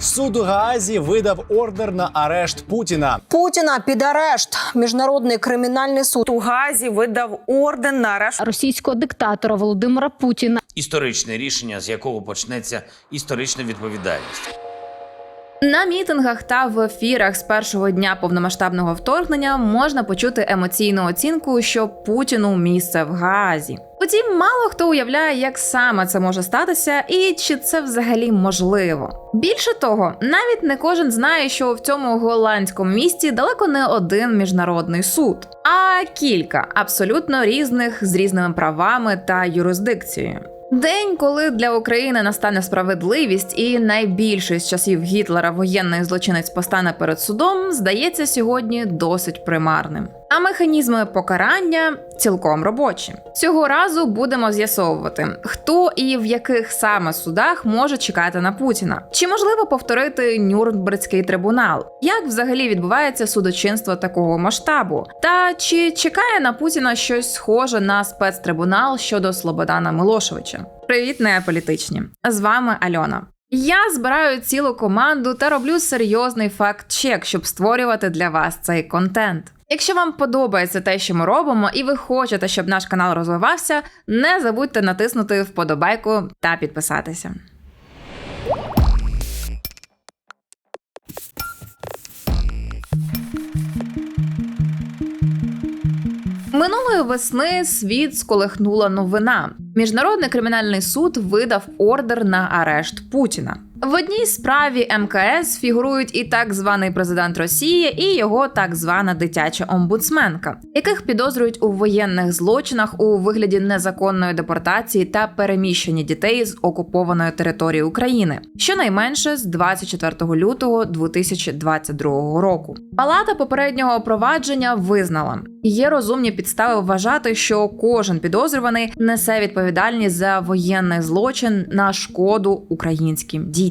Суд у Гаазі видав ордер на арешт Путіна. Путіна під арешт. Міжнародний кримінальний суд у Газі видав орден на арешт російського диктатора Володимира Путіна. історичне рішення, з якого почнеться історична відповідальність. На мітингах та в ефірах з першого дня повномасштабного вторгнення можна почути емоційну оцінку, що Путіну місце в Гаазі. Утім, мало хто уявляє, як саме це може статися, і чи це взагалі можливо. Більше того, навіть не кожен знає, що в цьому голландському місті далеко не один міжнародний суд, а кілька абсолютно різних з різними правами та юрисдикцією. День, коли для України настане справедливість, і найбільший з часів Гітлера воєнний злочинець постане перед судом, здається сьогодні досить примарним. А механізми покарання цілком робочі. Цього разу будемо з'ясовувати, хто і в яких саме судах може чекати на Путіна. Чи можливо повторити Нюрнбергський трибунал? Як взагалі відбувається судочинство такого масштабу? Та чи чекає на Путіна щось схоже на спецтрибунал щодо Слободана Милошевича? Привіт, неаполітичні! З вами Альона. Я збираю цілу команду та роблю серйозний факт-чек, щоб створювати для вас цей контент. Якщо вам подобається те, що ми робимо, і ви хочете, щоб наш канал розвивався, не забудьте натиснути вподобайку та підписатися. Минулої весни світ сколихнула новина. Міжнародний кримінальний суд видав ордер на арешт Путіна. В одній справі МКС фігурують і так званий президент Росії, і його так звана дитяча омбудсменка, яких підозрюють у воєнних злочинах у вигляді незаконної депортації та переміщення дітей з окупованої території України, щонайменше з 24 лютого 2022 року. Палата попереднього провадження визнала, є розумні підстави вважати, що кожен підозрюваний несе відповідальність за воєнний злочин на шкоду українським дітям.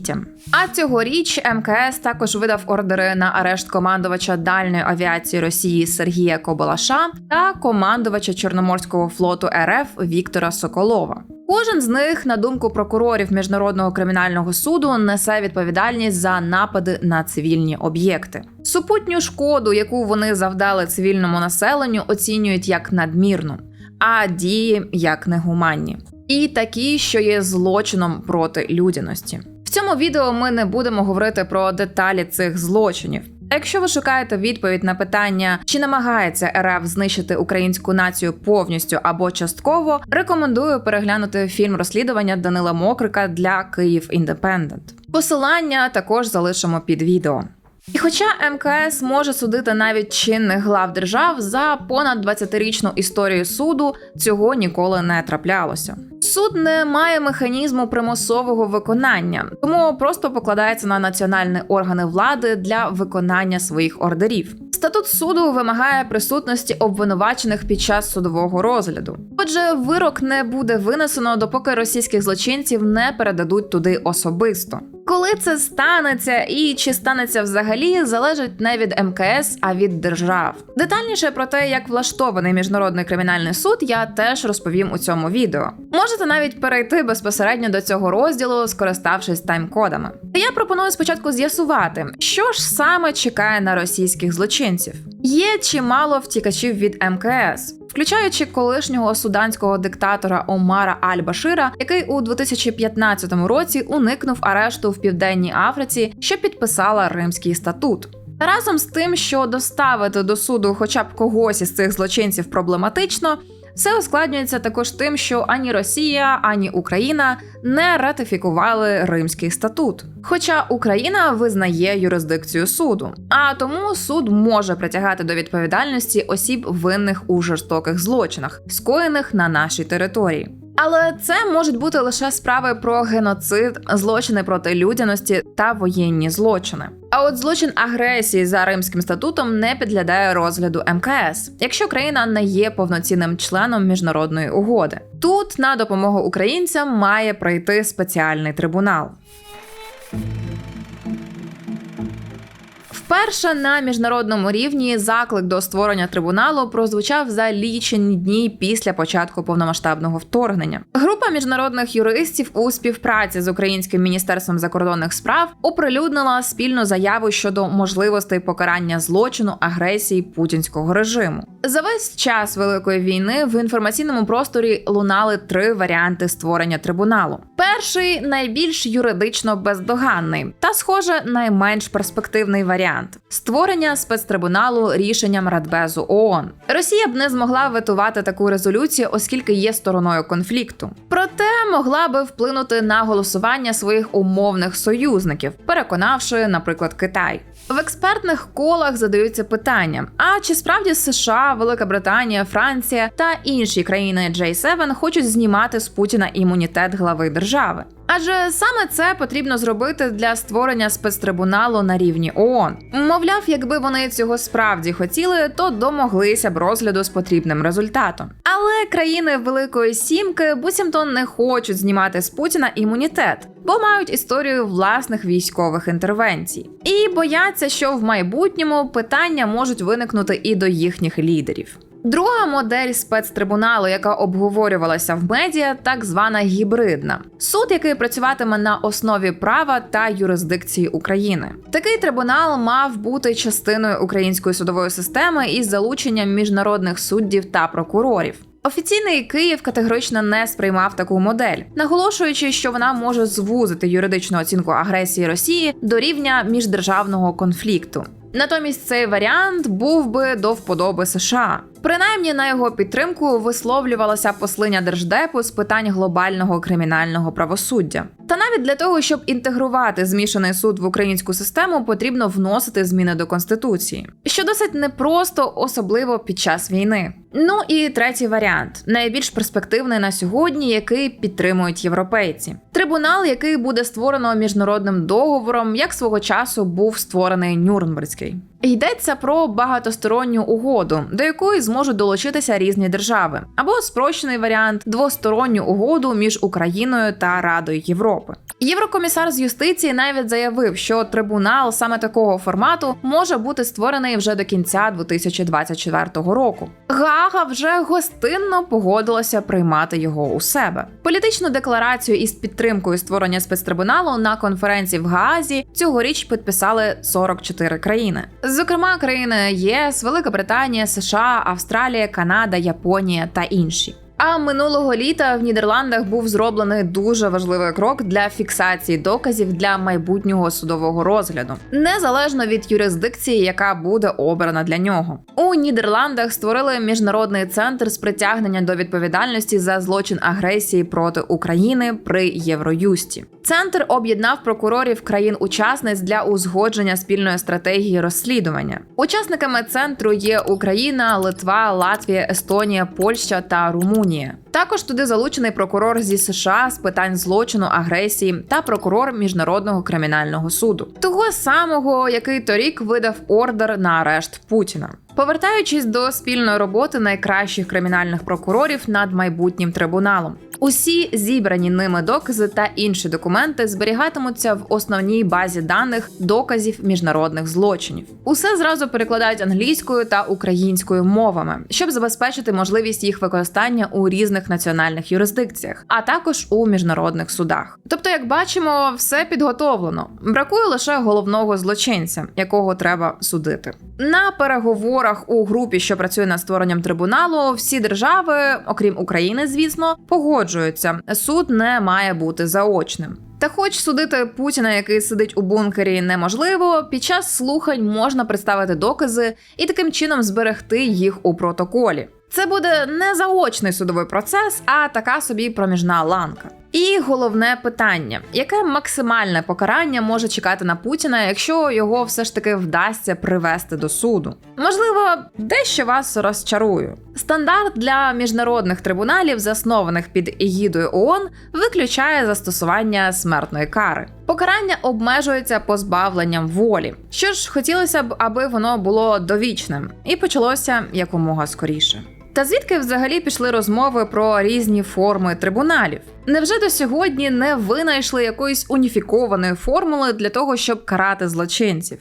А цьогоріч МКС також видав ордери на арешт командувача дальньої авіації Росії Сергія Кобалаша та командувача Чорноморського флоту РФ Віктора Соколова. Кожен з них, на думку прокурорів міжнародного кримінального суду, несе відповідальність за напади на цивільні об'єкти. Супутню шкоду, яку вони завдали цивільному населенню, оцінюють як надмірну, а дії як негуманні, і такі, що є злочином проти людяності. В цьому відео ми не будемо говорити про деталі цих злочинів. Якщо ви шукаєте відповідь на питання, чи намагається РФ знищити українську націю повністю або частково, рекомендую переглянути фільм розслідування Данила Мокрика для Київ Індепендент. Посилання також залишимо під відео. І хоча МКС може судити навіть чинних глав держав за понад 20-річну історію суду, цього ніколи не траплялося. Суд не має механізму примусового виконання, тому просто покладається на національні органи влади для виконання своїх ордерів. Статут суду вимагає присутності обвинувачених під час судового розгляду. Отже, вирок не буде винесено, допоки російських злочинців не передадуть туди особисто. Коли це станеться і чи станеться взагалі, залежить не від МКС, а від держав. Детальніше про те, як влаштований міжнародний кримінальний суд, я теж розповім у цьому відео. Можете навіть перейти безпосередньо до цього розділу, скориставшись тайм-кодами. Я пропоную спочатку з'ясувати, що ж саме чекає на російських злочинців. Є чимало втікачів від МКС. Включаючи колишнього суданського диктатора Омара Аль-Башира, який у 2015 році уникнув арешту в південній Африці, що підписала Римський статут. Разом з тим, що доставити до суду хоча б когось із цих злочинців проблематично. Все ускладнюється також тим, що ані Росія, ані Україна не ратифікували Римський статут. Хоча Україна визнає юрисдикцію суду, а тому суд може притягати до відповідальності осіб винних у жорстоких злочинах, скоєних на нашій території. Але це можуть бути лише справи про геноцид, злочини проти людяності та воєнні злочини. А от злочин агресії за Римським статутом не підглядає розгляду МКС, якщо країна не є повноцінним членом міжнародної угоди. Тут на допомогу українцям має прийти спеціальний трибунал. Thank you. Вперше на міжнародному рівні заклик до створення трибуналу прозвучав за лічені дні після початку повномасштабного вторгнення. Група міжнародних юристів у співпраці з українським міністерством закордонних справ оприлюднила спільну заяву щодо можливостей покарання злочину агресії путінського режиму. За весь час великої війни в інформаційному просторі лунали три варіанти створення трибуналу. Перший найбільш юридично бездоганний та, схоже, найменш перспективний варіант створення спецтрибуналу рішенням Радбезу ООН. Росія б не змогла ветувати таку резолюцію, оскільки є стороною конфлікту. Проте могла би вплинути на голосування своїх умовних союзників, переконавши, наприклад, Китай. В експертних колах задаються питання: а чи справді США, Велика Британія, Франція та інші країни J7 хочуть знімати з Путіна імунітет глави держави? Адже саме це потрібно зробити для створення спецтрибуналу на рівні ООН. Мовляв, якби вони цього справді хотіли, то домоглися б розгляду з потрібним результатом. Але країни Великої Сімки буцімто не хочуть знімати з Путіна імунітет, бо мають історію власних військових інтервенцій, і бояться, що в майбутньому питання можуть виникнути і до їхніх лідерів. Друга модель спецтрибуналу, яка обговорювалася в медіа, так звана гібридна суд, який працюватиме на основі права та юрисдикції України. Такий трибунал мав бути частиною української судової системи із залученням міжнародних суддів та прокурорів. Офіційний Київ категорично не сприймав таку модель, наголошуючи, що вона може звузити юридичну оцінку агресії Росії до рівня міждержавного конфлікту. Натомість цей варіант був би до вподоби США. Принаймні на його підтримку висловлювалася послиня держдепу з питань глобального кримінального правосуддя. Та навіть для того, щоб інтегрувати змішаний суд в українську систему, потрібно вносити зміни до конституції, що досить непросто, особливо під час війни. Ну і третій варіант найбільш перспективний на сьогодні, який підтримують європейці. Трибунал, який буде створено міжнародним договором, як свого часу був створений Нюрнберзький. Йдеться про багатосторонню угоду, до якої зможуть долучитися різні держави, або спрощений варіант двосторонню угоду між Україною та Радою Європи. Єврокомісар з юстиції навіть заявив, що трибунал саме такого формату може бути створений вже до кінця 2024 року. Гаага вже гостинно погодилася приймати його у себе. Політичну декларацію із підтримкою створення спецтрибуналу на конференції в Гаазі цьогоріч підписали 44 країни. Зокрема, країни ЄС, Велика Британія, США, Австралія, Канада, Японія та інші. А минулого літа в Нідерландах був зроблений дуже важливий крок для фіксації доказів для майбутнього судового розгляду, незалежно від юрисдикції, яка буде обрана для нього. У Нідерландах створили міжнародний центр з притягнення до відповідальності за злочин агресії проти України при Євроюсті. Центр об'єднав прокурорів країн-учасниць для узгодження спільної стратегії розслідування. Учасниками центру є Україна, Литва, Латвія, Естонія, Польща та Румунія. Також туди залучений прокурор зі США з питань злочину, агресії та прокурор міжнародного кримінального суду, того самого, який торік видав ордер на арешт Путіна. Повертаючись до спільної роботи найкращих кримінальних прокурорів над майбутнім трибуналом, усі зібрані ними докази та інші документи зберігатимуться в основній базі даних доказів міжнародних злочинів. Усе зразу перекладають англійською та українською мовами, щоб забезпечити можливість їх використання у різних національних юрисдикціях, а також у міжнародних судах. Тобто, як бачимо, все підготовлено. Бракує лише головного злочинця, якого треба судити. На переговорах у групі, що працює над створенням трибуналу, всі держави, окрім України, звісно, погоджуються. Суд не має бути заочним. Та, хоч судити Путіна, який сидить у бункері, неможливо, під час слухань можна представити докази і таким чином зберегти їх у протоколі. Це буде не заочний судовий процес, а така собі проміжна ланка. І головне питання: яке максимальне покарання може чекати на Путіна, якщо його все ж таки вдасться привести до суду? Можливо, дещо вас розчарую. Стандарт для міжнародних трибуналів, заснованих під егідою ООН, виключає застосування смертної кари. Покарання обмежується позбавленням волі. Що ж, хотілося б, аби воно було довічним, і почалося якомога скоріше. Та звідки взагалі пішли розмови про різні форми трибуналів? Невже до сьогодні не винайшли якоїсь уніфікованої формули для того, щоб карати злочинців?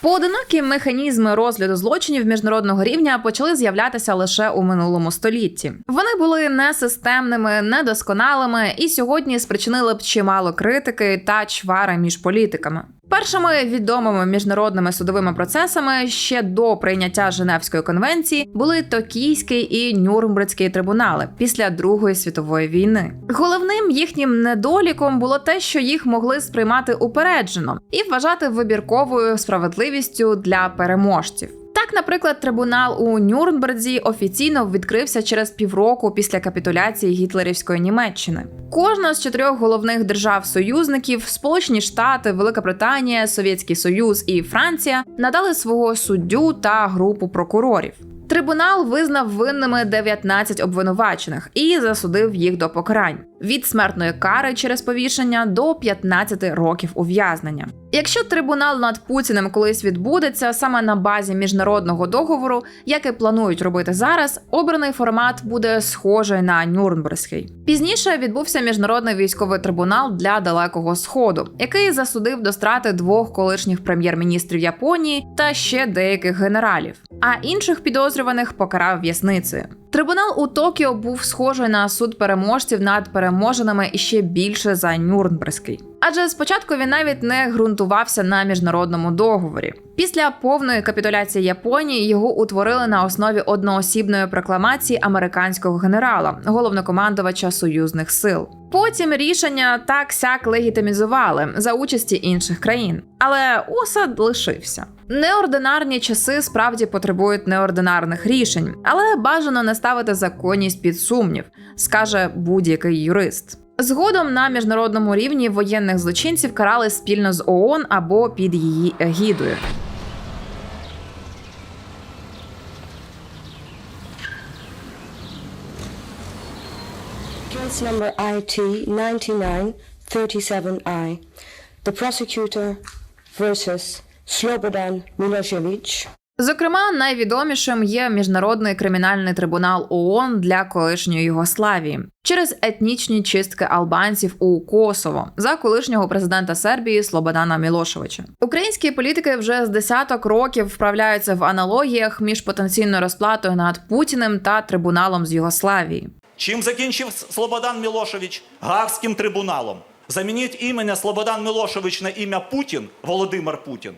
Поодинокі механізми розгляду злочинів міжнародного рівня почали з'являтися лише у минулому столітті. Вони були несистемними, недосконалими і сьогодні спричинили б чимало критики та чвари між політиками. Першими відомими міжнародними судовими процесами ще до прийняття Женевської конвенції були Токійський і Нюрнберзький трибунали після Другої світової війни. Головним їхнім недоліком було те, що їх могли сприймати упереджено і вважати вибірковою справедливістю для переможців. Так, наприклад, трибунал у Нюрнберзі офіційно відкрився через півроку після капітуляції гітлерівської Німеччини. Кожна з чотирьох головних держав-союзників Сполучені Штати, Велика Британія, Совєтський Союз і Франція надали свого суддю та групу прокурорів. Трибунал визнав винними 19 обвинувачених і засудив їх до покарань від смертної кари через повішення до 15 років ув'язнення. Якщо трибунал над Путіним колись відбудеться саме на базі міжнародного договору, як і планують робити зараз, обраний формат буде схожий на Нюрнберзький. Пізніше відбувся міжнародний військовий трибунал для далекого сходу, який засудив до страти двох колишніх прем'єр-міністрів Японії та ще деяких генералів, а інших підозрюваних покарав в'язницею. Трибунал у Токіо був схожий на суд переможців над переможеними ще більше за Нюрнберзький. Адже спочатку він навіть не ґрунтувався на міжнародному договорі. Після повної капітуляції Японії його утворили на основі одноосібної прокламації американського генерала, головнокомандувача союзних сил. Потім рішення так сяк легітимізували за участі інших країн, але осад лишився. Неординарні часи справді потребують неординарних рішень, але бажано не ставити законність під сумнів, скаже будь-який юрист. Згодом на міжнародному рівні воєнних злочинців карали спільно з ООН або під її егідою. Case number IT 9937I. The prosecutor versus Slobodan Milosevic. Зокрема, найвідомішим є міжнародний кримінальний трибунал ООН для колишньої Югославії через етнічні чистки албанців у Косово за колишнього президента Сербії Слободана Мілошевича. Українські політики вже з десяток років вправляються в аналогіях між потенційною розплатою над Путіним та трибуналом з Югославії. Чим закінчив Слободан Мілошевич? Гарським трибуналом. Замініть ім'я Слободан Мілошевич на ім'я Путін, Володимир Путін.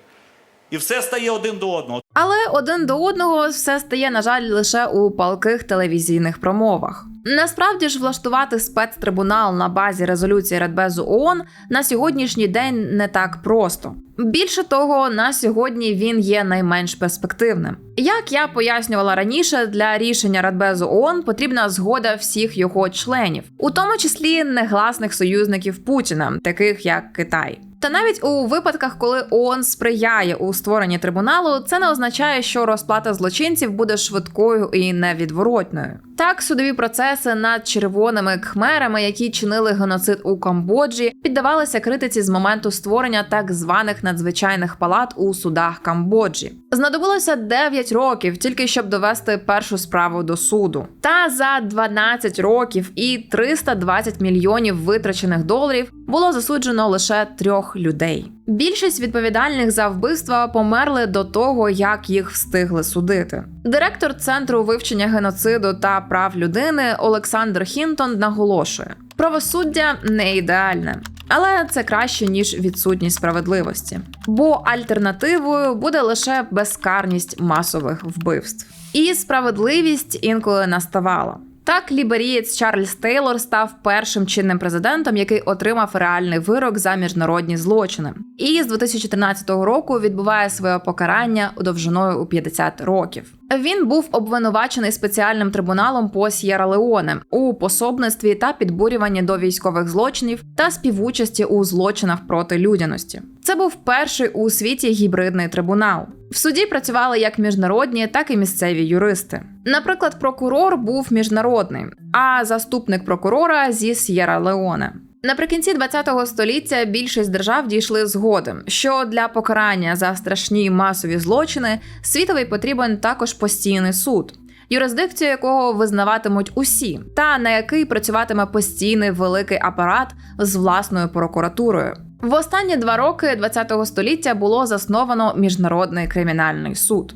І все стає один до одного. Але один до одного все стає, на жаль, лише у палких телевізійних промовах. Насправді ж влаштувати спецтрибунал на базі резолюції Радбезу ООН на сьогоднішній день не так просто. Більше того, на сьогодні він є найменш перспективним. Як я пояснювала раніше, для рішення Радбезу ООН потрібна згода всіх його членів, у тому числі негласних союзників Путіна, таких як Китай. Та навіть у випадках, коли ООН сприяє у створенні трибуналу, це не означає, що розплата злочинців буде швидкою і невідворотною. Так, судові процеси над червоними кхмерами, які чинили геноцид у Камбоджі, піддавалися критиці з моменту створення так званих надзвичайних палат у судах Камбоджі. Знадобилося 9 років тільки щоб довести першу справу до суду. Та за 12 років і 320 мільйонів витрачених доларів було засуджено лише трьох людей. Більшість відповідальних за вбивства померли до того, як їх встигли судити. Директор центру вивчення геноциду та прав людини Олександр Хінтон наголошує: правосуддя не ідеальне. Але це краще ніж відсутність справедливості, бо альтернативою буде лише безкарність масових вбивств. І справедливість інколи наставала. Так, ліберієць Чарльз Тейлор став першим чинним президентом, який отримав реальний вирок за міжнародні злочини, і з 2013 року відбуває своє покарання довжиною у 50 років. Він був обвинувачений спеціальним трибуналом по С'єра Леоне у пособництві та підбурюванні до військових злочинів та співучасті у злочинах проти людяності. Це був перший у світі гібридний трибунал. В суді працювали як міжнародні, так і місцеві юристи. Наприклад, прокурор був міжнародний, а заступник прокурора зі С'єра Леоне. Наприкінці ХХ століття більшість держав дійшли згоди, що для покарання за страшні масові злочини світовий потрібен також постійний суд, юрисдикцію якого визнаватимуть усі, та на який працюватиме постійний великий апарат з власною прокуратурою. В останні два роки ХХ століття було засновано міжнародний кримінальний суд.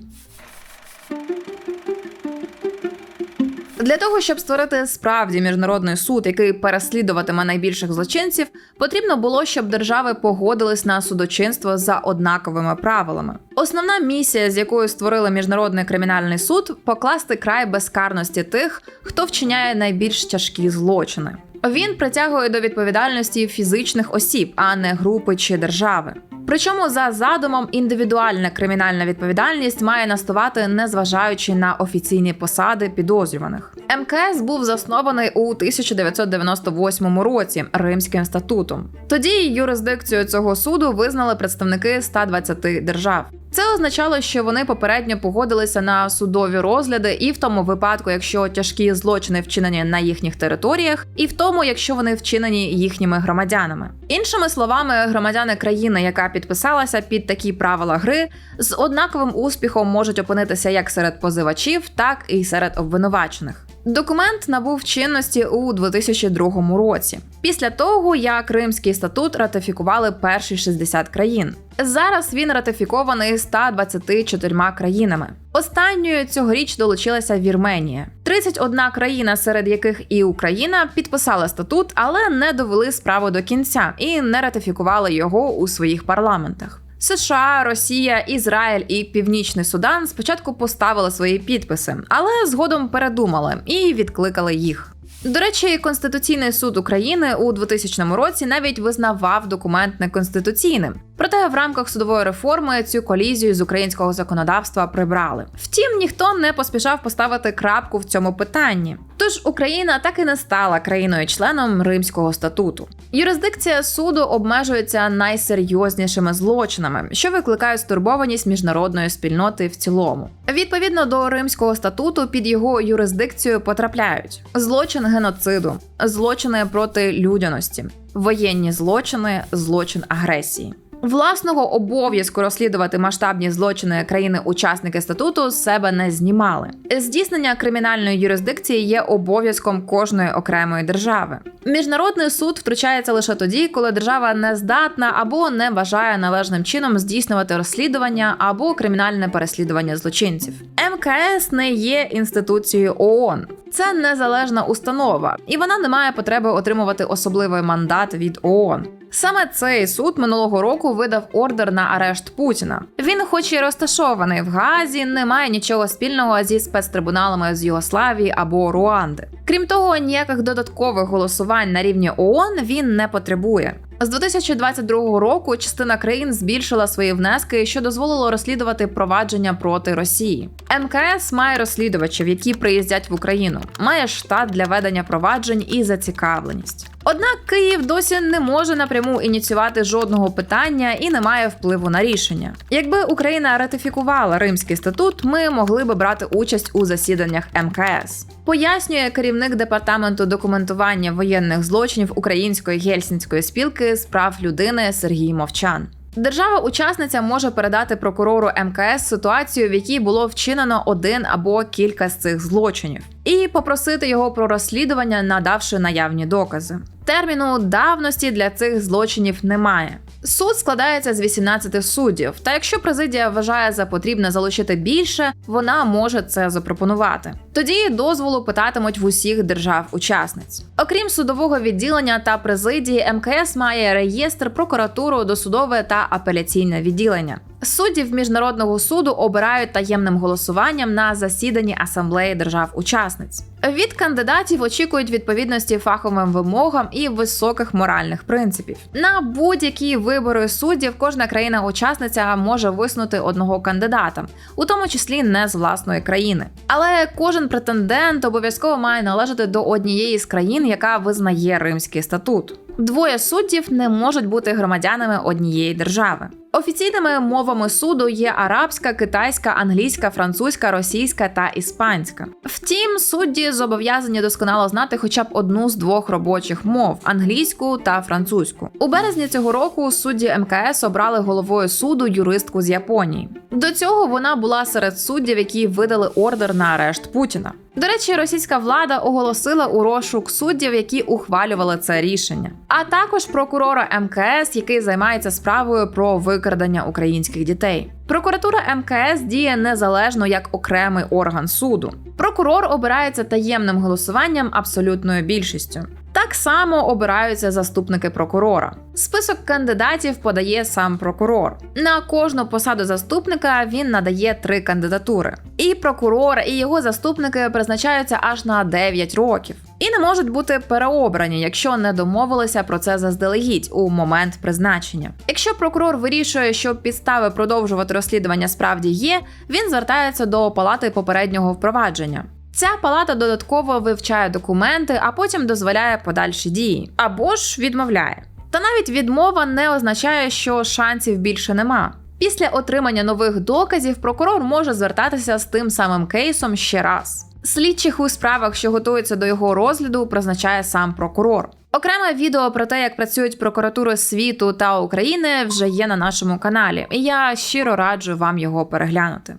Для того, щоб створити справді міжнародний суд, який переслідуватиме найбільших злочинців, потрібно було, щоб держави погодились на судочинство за однаковими правилами. Основна місія, з якою створили міжнародний кримінальний суд, покласти край безкарності тих, хто вчиняє найбільш тяжкі злочини. Він притягує до відповідальності фізичних осіб, а не групи чи держави. Причому за задумом індивідуальна кримінальна відповідальність має настувати, незважаючи на офіційні посади підозрюваних. МКС був заснований у 1998 році Римським статутом. Тоді юрисдикцію цього суду визнали представники 120 держав. Це означало, що вони попередньо погодилися на судові розгляди, і в тому випадку, якщо тяжкі злочини вчинені на їхніх територіях, і в тому, якщо вони вчинені їхніми громадянами. Іншими словами, громадяни країни, яка підписалася під такі правила гри, з однаковим успіхом можуть опинитися як серед позивачів, так і серед обвинувачених. Документ набув чинності у 2002 році, після того як Римський статут ратифікували перші 60 країн. Зараз він ратифікований 124 країнами. Останньою цьогоріч долучилася Вірменія. 31 країна, серед яких і Україна, підписала статут, але не довели справу до кінця і не ратифікували його у своїх парламентах. США, Росія, Ізраїль і Північний Судан спочатку поставили свої підписи, але згодом передумали і відкликали їх. До речі, Конституційний суд України у 2000 році навіть визнавав документ неконституційним. Проте в рамках судової реформи цю колізію з українського законодавства прибрали. Втім, ніхто не поспішав поставити крапку в цьому питанні. Тож Україна так і не стала країною-членом Римського статуту. Юрисдикція суду обмежується найсерйознішими злочинами, що викликають стурбованість міжнародної спільноти в цілому. Відповідно до Римського статуту, під його юрисдикцію потрапляють злочин геноциду, злочини проти людяності, воєнні злочини, злочин агресії. Власного обов'язку розслідувати масштабні злочини країни-учасники статуту з себе не знімали. Здійснення кримінальної юрисдикції є обов'язком кожної окремої держави. Міжнародний суд втручається лише тоді, коли держава не здатна або не бажає належним чином здійснювати розслідування або кримінальне переслідування злочинців. МКС не є інституцією ООН. Це незалежна установа, і вона не має потреби отримувати особливий мандат від ООН. Саме цей суд минулого року видав ордер на арешт Путіна. Він, хоч і розташований в Газі, не має нічого спільного зі спецтрибуналами з Югославії або Руанди. Крім того, ніяких додаткових голосувань на рівні ООН він не потребує. З 2022 року частина країн збільшила свої внески, що дозволило розслідувати провадження проти Росії. МКС має розслідувачів, які приїздять в Україну, має штат для ведення проваджень і зацікавленість. Однак Київ досі не може напряму ініціювати жодного питання і не має впливу на рішення. Якби Україна ратифікувала Римський статут, ми могли би брати участь у засіданнях МКС. Пояснює керівник департаменту документування воєнних злочинів Української гельсінської спілки з прав людини Сергій Мовчан. Держава-учасниця може передати прокурору МКС ситуацію, в якій було вчинено один або кілька з цих злочинів, і попросити його про розслідування, надавши наявні докази. Терміну давності для цих злочинів немає. Суд складається з 18 суддів, та якщо президія вважає за потрібне залучити більше, вона може це запропонувати. Тоді дозволу питатимуть в усіх держав-учасниць. Окрім судового відділення та президії, МКС має реєстр, прокуратуру, досудове та апеляційне відділення. Суддів міжнародного суду обирають таємним голосуванням на засіданні асамблеї держав-учасниць. Від кандидатів очікують відповідності фаховим вимогам і високих моральних принципів. На будь-які вибори суддів кожна країна-учасниця може висунути одного кандидата, у тому числі не з власної країни. Але кожен претендент обов'язково має належати до однієї з країн, яка визнає Римський статут. Двоє суддів не можуть бути громадянами однієї держави. Офіційними мовами суду є арабська, китайська, англійська, французька, російська та іспанська. Втім, судді зобов'язані досконало знати хоча б одну з двох робочих мов англійську та французьку. У березні цього року судді МКС обрали головою суду юристку з Японії. До цього вона була серед суддів, які видали ордер на арешт Путіна. До речі, російська влада оголосила у розшук суддів, які ухвалювали це рішення, а також прокурора МКС, який займається справою про викрадення українських дітей. Прокуратура МКС діє незалежно як окремий орган суду. Прокурор обирається таємним голосуванням абсолютною більшістю. Так само обираються заступники прокурора. Список кандидатів подає сам прокурор. На кожну посаду заступника він надає три кандидатури. І прокурор, і його заступники призначаються аж на 9 років. І не можуть бути переобрані, якщо не домовилися про це заздалегідь у момент призначення. Якщо прокурор вирішує, що підстави продовжувати розслідування справді є, він звертається до палати попереднього впровадження. Ця палата додатково вивчає документи, а потім дозволяє подальші дії або ж відмовляє. Та навіть відмова не означає, що шансів більше нема. Після отримання нових доказів прокурор може звертатися з тим самим кейсом ще раз. Слідчих у справах, що готуються до його розгляду, призначає сам прокурор. Окреме відео про те, як працюють прокуратури світу та України, вже є на нашому каналі, і я щиро раджу вам його переглянути.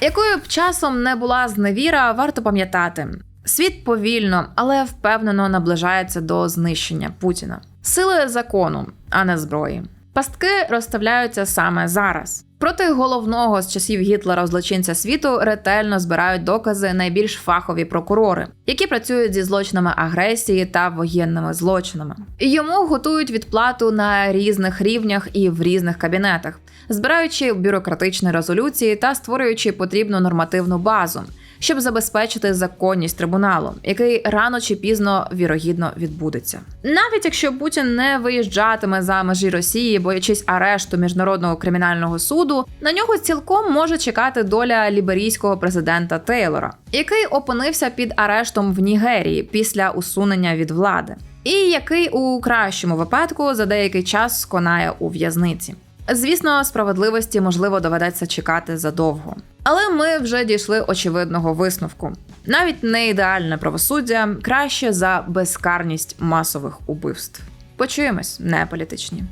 Якою б часом не була зневіра, варто пам'ятати: світ повільно, але впевнено наближається до знищення Путіна. Сили закону, а не зброї. Пастки розставляються саме зараз. Проти головного з часів Гітлера злочинця світу ретельно збирають докази найбільш фахові прокурори, які працюють зі злочинами агресії та воєнними злочинами. Йому готують відплату на різних рівнях і в різних кабінетах, збираючи бюрократичні резолюції та створюючи потрібну нормативну базу, щоб забезпечити законність трибуналу, який рано чи пізно вірогідно відбудеться. Навіть якщо Путін не виїжджатиме за межі Росії, боячись арешту міжнародного кримінального суду, на нього цілком може чекати доля ліберійського президента Тейлора, який опинився під арештом в Нігерії після усунення від влади, і який у кращому випадку за деякий час сконає у в'язниці. Звісно, справедливості можливо доведеться чекати задовго. Але ми вже дійшли очевидного висновку: навіть не ідеальне правосуддя краще за безкарність масових убивств. Почуємось, не політичні.